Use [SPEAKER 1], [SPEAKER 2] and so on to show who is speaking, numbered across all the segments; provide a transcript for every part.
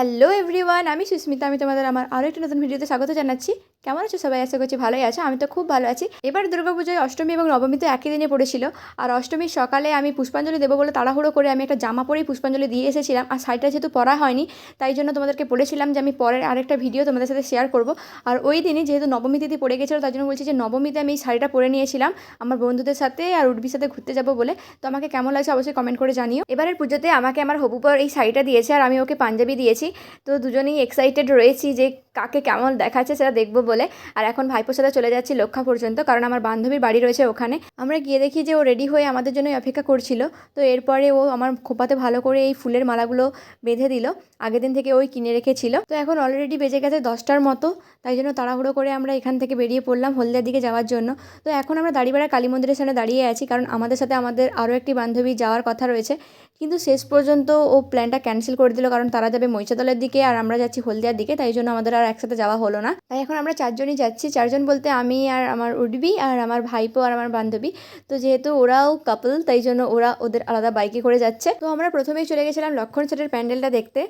[SPEAKER 1] Hello everyone আমি সুস্মিতা আমি তোমাদের আমার আরও একটি নতুন ভিডিওতে স্বাগত জানাচ্ছি। কেমন আছো সবাই? আশা করছি ভালোই আছো। আমি তো খুব ভালো আছি। এবার দুর্গাপুজোয় অষ্টমী এবং নবমী তো একই দিনে পড়েছিল। আর অষ্টমীর সকালে আমি পুষ্পাঞ্জলি দেবো বলে তাড়াহুড়ো করে আমি একটা জামা পরেই পুষ্পাঞ্জলি দিয়ে এসেছিলাম। আর শাড়িটা যেহেতু পরা হয়নি, তাই জন্য তোমাদেরকে বলেছিলাম যে আমি পরের আরেকটা ভিডিও তোমাদের সাথে শেয়ার করব। আর ওই দিনই যেহেতু নবমী তিথি পড়ে গেছিল, তাই জন্য বলছি যে নবমীতে আমি এই শাড়িটা পরে নিয়েছিলাম আমার বন্ধুদের সাথে আর উর্বির সাথে ঘুরতে যাব বলে। তো আমাকে কেমন লাগছে অবশ্যই কমেন্ট করে জানিও। এবারের পুজোতে আমাকে আমার হবু পর এই শাড়িটা দিয়েছে আর আমি ওকে পাঞ্জাবি দিয়েছি। তো দুজনেই এক্সাইটেড রয়েছি যে কাকে কেমন দেখাচ্ছে সেটা দেখব বলে। আর এখন ভাইপোর সাথে চলে যাচ্ছি লক্ষা পর্যন্ত, কারণ আমার বান্ধবীর বাড়ি রয়েছে ওখানে। আমরা গিয়ে দেখি যে ও রেডি হয়ে আমাদের জন্যই অপেক্ষা করছিল। তো এরপরে ও আমার খোপাতে ভালো করে এই ফুলের মালাগুলো বেঁধে দিল। আগের দিন থেকে ওই কিনে রেখেছিল। তো এখন অলরেডি বেজে গেছে দশটার মতো। তাই জন্য তাড়াহুড়ো করে আমরা এখান থেকে বেরিয়ে পড়লাম হলদিয়ার দিকে যাওয়ার জন্য। তো এখন আমরা দাঁড়িপাড়া কালী মন্দিরের সামনে দাঁড়িয়ে আছি, কারণ আমাদের সাথে আমাদের আরও একটি বান্ধবী যাওয়ার কথা রয়েছে। কিন্তু শেষ পর্যন্ত ও প্ল্যানটা ক্যান্সেল করে দিল কারণ তারা যাবে মহিষাদলের দিকে আর আমরা যাচ্ছি হলদিয়ার দিকে, তাই জন্য আমাদের আর একসাথে যাওয়া হলো না। তাই এখন আমরা চারজনই যাচ্ছি। চারজন বলতে আমি আর আমার উডবি আর আমার ভাইপো আর আমার বান্ধবী। তো যেহেতু ওরাও কাপল তাই জন্য ওরা ওদের আলাদা বাইকে করে যাচ্ছে। তো আমরা প্রথমেই চলে গেছিলাম লক্ষণ সেটের প্যান্ডেলটা দেখতে।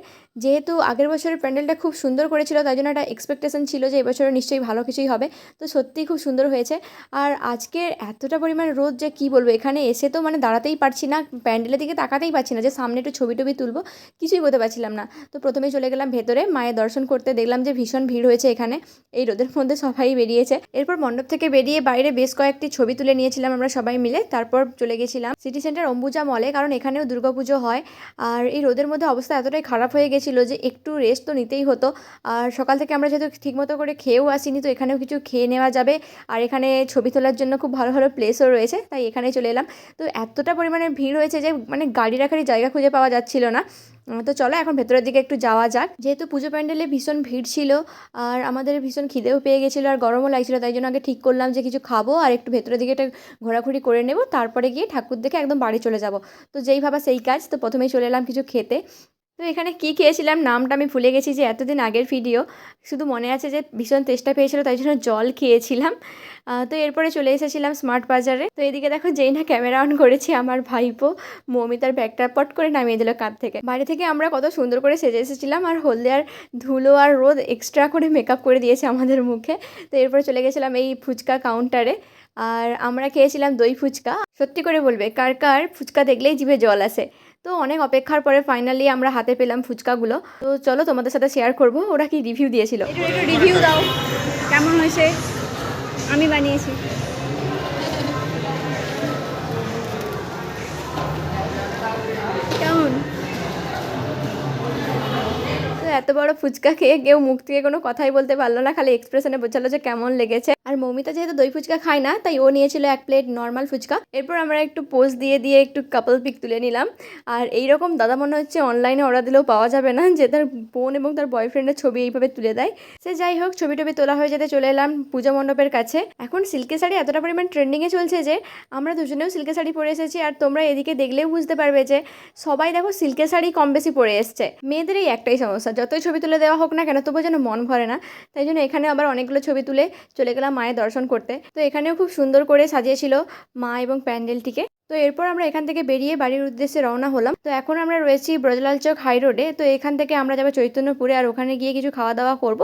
[SPEAKER 1] যেহেতু আগের বছরের প্যান্ডেলটা খুব সুন্দর করেছিল, তাই জন্য একটা এক্সপেকটেশন ছিল যে এবছরও নিশ্চয়ই ভালো কিছুই হবে। তো সত্যিই খুব সুন্দর হয়েছে। আর আজকের এতটা পরিমাণ রোদ যে কি বলব, এখানে এসে তো মানে দাঁড়াতেই পারছি না। প্যান্ডেলের দিকে তাকাতেই পারছি না যে সামনে একটু ছবি টবি তুলবো, কিছুই বলতে পারছিলাম না। তো প্রথমে চলে গেলাম ভেতরে, মায়ের দর্শন করতে দেখলাম যে ভীষণ ভিড় হয়েছে এখানে। এই রোদের মধ্যে সবাই বেরিয়েছে। এরপর মণ্ডপ থেকে বেরিয়ে বাইরে বেশ কয়েকটি ছবি তুলে নিয়েছিলাম আমরা সবাই মিলে। তারপর চলে গেছিলাম সিটি সেন্টার অম্বুজা মলে কারণ এখানেও দুর্গাপুজো হয়। আর এই রোদের মধ্যে অবস্থা এতটাই খারাপ হয়ে গেছিল যে একটু রেস্ট তো নিতেই হতো। আর সকাল থেকে আমরা যেহেতু ঠিকমতো করে খেয়েও আসিনি, তো এখানেও কিছু খেয়ে নেওয়া যাবে। আর এখানে ছবি তোলার জন্য খুব ভালো ভালো প্লেসও রয়েছে, তাই এখানে চলে এলাম। তো এতটা পরিমাণে ভিড় হয়েছে যে মানে গাড়ি রাখারই জায়গা খুঁজে পাওয়া যাচ্ছিল না। তো চলো এখন ভেতরের দিকে একটু যাওয়া যাক। যেহেতু পুজো প্যান্ডেলে ভীষণ ভিড় ছিল, আর আমাদের ভীষণ খিদেও পেয়ে গেছিল আর গরমও লাগছিল, তাই জন্য আগে ঠিক করলাম যে কিছু খাব আর একটু ভেতরের দিকে একটা ঘোরাঘুরি করে নেব, তারপরে গিয়ে ঠাকুর দেখে একদম বাড়ি চলে যাব। তো যেই ভাবা সেই কাজ, তো প্রথমেই চলে এলাম কিছু খেতে। তো এখানে কী খেয়েছিলাম নামটা আমি ভুলে গেছি যে এতদিন আগের ভিডিও শুধু মনে আছে যে ভীষণ তেষ্টা পেয়েছিল, তাই জন্য জল খেয়েছিলাম। তো এরপরে চলে এসেছিলাম স্মার্ট বাজারে। তো এদিকে দেখো যেই না ক্যামেরা অন করেছি আমার ভাইপো। মৌমিতার ব্যাগটা পট করে নামিয়ে দিল কাঁধ থেকে। বাড়ি থেকে আমরা কত সুন্দর করে সেজে এসেছিলাম, আর হলদিয়ার ধুলো আর রোদ এক্সট্রা করে মেকআপ করে দিয়েছে আমাদের মুখে। তো এরপরে চলে গেছিলাম এই ফুচকা কাউন্টারে আর আমরা খেয়েছিলাম দই ফুচকা। সত্যি করে বলবে, কার কার ফুচকা দেখলেই জিভে জল আসে। তো অনেক অপেক্ষার পরে ফাইনালি আমরা হাতে পেলাম ফুচকাগুলো। তো চলো তোমাদের সাথে শেয়ার করব, ওরা কি রিভিউ দিয়েছিল?
[SPEAKER 2] রিভিউ দাও। কেমন হয়েছে? আমি বানিয়েছি।
[SPEAKER 1] এত বড় ফুচকা খেয়ে কেউ মুখ থেকে কোনো কথাই বলতে পারল না, খালি এক্সপ্রেশনে বোঝালো যে কেমন লেগেছে। আর মৌমিতা যেহেতু দই ফুচকা খায় না, তাই ও নিয়েছিল এক প্লেট নর্মাল ফুচকা। এরপর আমরা একটু পোজ দিয়ে দিয়ে একটু কাপল পিক তুলে নিলাম। আর এই রকম দাদা মনে হচ্ছে অনলাইনে অর্ডার দিলেও পাওয়া যাবে না, যে তার বোন এবং তার বয়ফ্রেন্ডের ছবি এইভাবে তুলে দেয়। সে যাই হোক ছবি টবি তোলা হয়ে যেতে চলে এলাম পূজা মণ্ডপের কাছে। এখন সিল্কের শাড়ি এতটা পরিমাণ ট্রেন্ডিংয়ে চলছে যে, আমরা দুজনেও সিল্কের শাড়ি পরে এসেছি আর তোমরা এদিকে দেখলেও বুঝতে পারবে যে, সবাই দেখো সিল্কের শাড়ি কম বেশি পরে এসছে। মেয়েদের এই একটাই সমস্যা যতই ছবি তুলে দেওয়া হোক না কেন, তবুও যেন মন ভরে না। তাই জন্য এখানে আবার অনেকগুলো ছবি তুলে চলে গেলাম মায়ের দর্শন করতে। তো এখানেও খুব সুন্দর করে সাজিয়েছিল মা এবং প্যান্ডেলটিকে। তো এরপর আমরা এখান থেকে বেরিয়ে বাড়ির উদ্দেশ্যে রওনা হলাম। তো এখন আমরা রয়েছি ব্রজলাল চক হাই রোডে তো এখান থেকে আমরা যাব চৈতন্যপুরে আর ওখানে গিয়ে কিছু খাওয়া দাওয়া করব।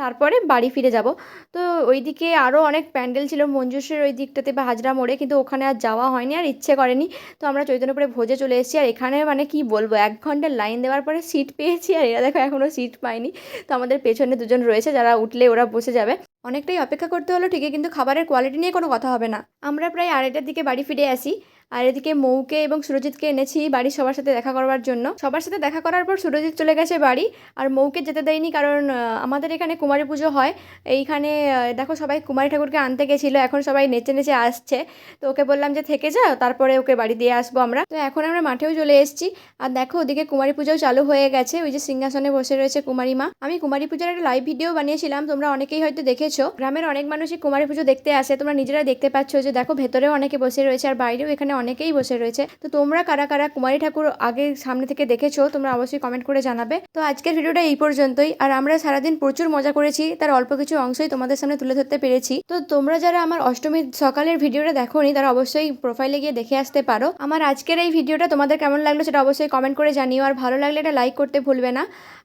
[SPEAKER 1] তারপরে বাড়ি ফিরে যাব। তো ওইদিকে আরও অনেক প্যান্ডেল ছিল মঞ্জুসের ওই দিকটাতে বা হাজরা মোড়ে, কিন্তু ওখানে আর যাওয়া হয়নি আর ইচ্ছে করেনি। তো আমরা চৈতন্যপুরে ভোজে চলে এসেছি। আর এখানে মানে কি বলব, এক ঘণ্টার লাইন দেওয়ার পরে সিট পেয়েছি আর এরা দেখো এখনও সিট পায়নি। তো আমাদের পেছনে দুজন রয়েছে, যারা উঠলে ওরা বসে যাবে। অনেকটাই অপেক্ষা করতে হলো ঠিকই, কিন্তু খাবারের কোয়ালিটি নিয়ে কোনো কথা হবে না। আমরা প্রায় আড়াইটার দিকে বাড়ি ফিরে আসি, আর এদিকে মৌকে এবং সুরজিৎকে এনেছি বাড়ির সবার সাথে দেখা করবার জন্য। সবার সাথে দেখা করার পর সুরজিৎ চলে গেছে বাড়ি, আর মৌকে যেতে দেয়নি কারণ আমাদের এখানে কুমারী পুজো হয়। এইখানে দেখো সবাই কুমারী ঠাকুরকে আনতে গেছিল, এখন সবাই নেচে নেচে আসছে। তো ওকে বললাম যে, থেকে যা তারপরে ওকে বাড়ি দিয়ে আসব আমরা। তো এখন আমরা মাঠেও চলে এসেছি, আর দেখো ওদিকে কুমারী পুজোও চালু হয়ে গেছে। ওই যে সিংহাসনে বসে রয়েছে কুমারী মা। আমি কুমারী পুজোর একটা লাইভ ভিডিও বানিয়েছিলাম, তোমরা অনেকেই হয়তো দেখেছ। গ্রামের অনেক মানুষই কুমারী পুজো দেখতে আসে। তোমরা নিজেরা দেখতে পাচ্ছ যে, দেখো, ভেতরেও অনেকে বসে রয়েছে আর বাইরেও এখানে অনেকেই বসে রয়েছে। তো তোমরা কারা কারা কুমারী ঠাকুর আগে সামনে থেকে দেখেছ, তোমরা অবশ্যই কমেন্ট করে জানাবে। তো আজকের ভিডিওটা এই পর্যন্তই। আর আমরা সারাদিন প্রচুর মজা করেছি, তার অল্প কিছু অংশই তোমাদের সামনে তুলে ধরতে পেরেছি। তো তোমরা যারা আমার অষ্টমীর সকালের ভিডিওটা দেখোনি, তারা অবশ্যই প্রোফাইলে গিয়ে দেখে আসতে পারো। আমার আজকের এই ভিডিওটা তোমাদের কেমন লাগল সেটা অবশ্যই কমেন্ট করে জানিও। আর ভালো লাগলে এটা লাইক করতে ভুলবে না।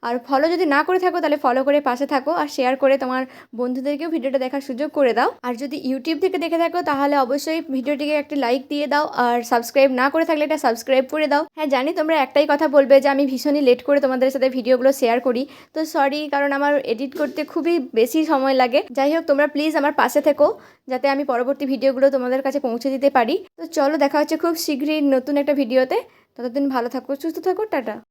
[SPEAKER 1] আর ফলো যদি না করে থাকো, তাহলে ফলো করে পাশে থাকো। আর শেয়ার করে তোমার বন্ধুদেরকেও ভিডিওটা দেখার সুযোগ করে দাও। আর যদি ইউটিউব থেকে দেখে থাকো, তাহলে অবশ্যই ভিডিওটিকে একটি লাইক দিয়ে দাও আর সাবস্ক্রাইব না করে থাকলে এটা সাবস্ক্রাইব করে দাও। হ্যাঁ জানি তোমরা একটাই কথা বলবে যে আমি ভীষণই লেট করে তোমাদের সাথে ভিডিওগুলো শেয়ার করি। তো সরি কারণ আমার এডিট করতে খুবই বেশি সময় লাগে। যাই হোক, তোমরা প্লিজ আমার পাশে থেকো, যাতে আমি পরবর্তী ভিডিওগুলো তোমাদের কাছে পৌঁছে দিতে পারি। তো চলো, দেখা হচ্ছে খুব শীঘ্রই নতুন একটা ভিডিওতে। ততদিন ভালো থাকো, সুস্থ থাকো, টাটা।